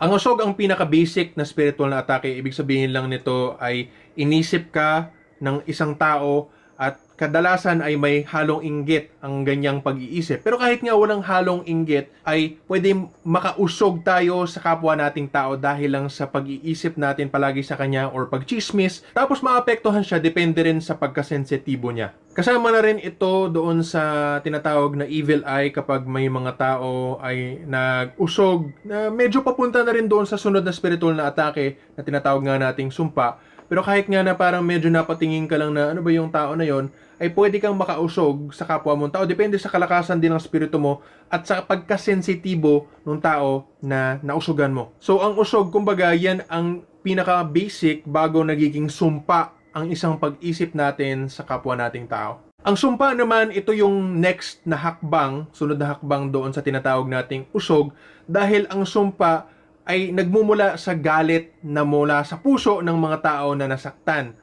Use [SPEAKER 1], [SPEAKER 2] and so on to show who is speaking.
[SPEAKER 1] Ang usog ang pinaka-basic na spiritual na atake. Ibig sabihin lang nito ay inisip ka ng isang tao at kadalasan ay may halong inggit ang ganyang pag-iisip. Pero kahit nga walang halong inggit, ay pwede makausog tayo sa kapwa nating tao dahil lang sa pag-iisip natin palagi sa kanya or pagchismis. Tapos maapektuhan siya, depende rin sa pagkasensitibo niya. Kasama na rin ito doon sa tinatawag na evil eye kapag may mga tao ay nag-usog na medyo papunta na rin doon sa sunod na spiritual na atake na tinatawag nga nating sumpa. Pero kahit nga na parang medyo napatingin ka lang na ano ba yung tao na yon, ay pwede kang makausog sa kapwa mong tao. Depende sa kalakasan din ng spirito mo at sa pagkasensitibo ng tao na nausugan mo. So ang usog, kumbaga, yan ang pinaka-basic bago nagiging sumpa ang isang pag-isip natin sa kapwa nating tao. Ang sumpa naman, ito yung next na hakbang, sunod na hakbang doon sa tinatawag nating usog, dahil ang sumpa ay nagmumula sa galit na mula sa puso ng mga tao na nasaktan.